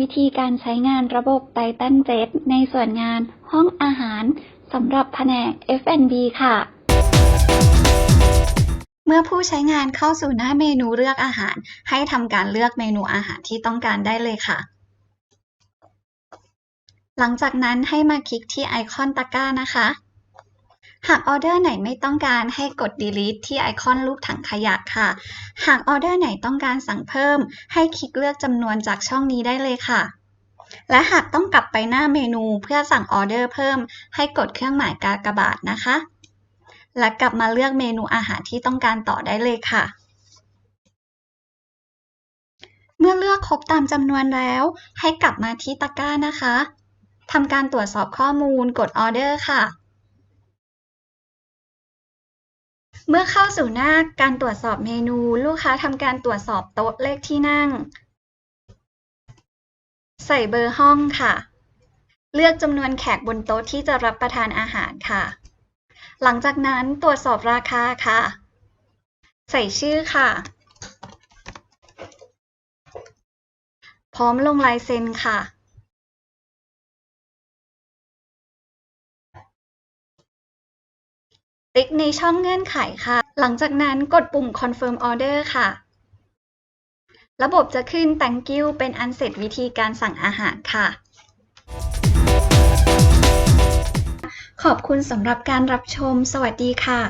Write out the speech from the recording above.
วิธีการใช้งานระบบ Titan Jet ในส่วนงานห้องอาหารสำหรับแผนก F&B ค่ะ เมื่อผู้ใช้งานเข้าสู่หน้าเมนูเลือกอาหาร ให้ทำการเลือกเมนูอาหารที่ต้องการได้เลยค่ะ หลังจากนั้นให้มาคลิกที่ไอคอนตะกร้านะคะ หากออเดอร์ไหนไม่ต้องการให้กด delete ที่ไอคอนรูปถังขยะค่ะ หากออเดอร์ไหนต้องการสั่งเพิ่ม ให้คลิกเลือกจำนวนจากช่องนี้ได้เลยค่ะ และหากต้องกลับไปหน้าเมนูเพื่อสั่งออเดอร์เพิ่ม ให้กดเครื่องหมายกากบาทนะคะ และกลับมาเลือกเมนูอาหารที่ต้องการต่อได้เลยค่ะเมื่อเลือกครบตามจำนวนแล้ว ให้กลับมาที่ตะกร้านะคะ ทำการตรวจสอบข้อมูลกดออเดอร์ค่ะ เมื่อเข้าสู่หน้าการตรวจสอบเมนู ลูกค้าทำการตรวจสอบโต๊ะเลขที่นั่ง ใส่เบอร์ห้องค่ะ เลือกจำนวนแขกบนโต๊ะที่จะรับประทานอาหารค่ะ หลังจากนั้นตรวจสอบราคาค่ะ ใส่ชื่อค่ะ พร้อมลงลายเซ็นค่ะ ติ๊กในช่องเงื่อนไขค่ะ หลังจากนั้นกดปุ่ม confirm order ค่ะ ระบบจะขึ้น thank you เป็นอันเสร็จวิธีการสั่งอาหารค่ะ ขอบคุณสำหรับการรับชม สวัสดีค่ะ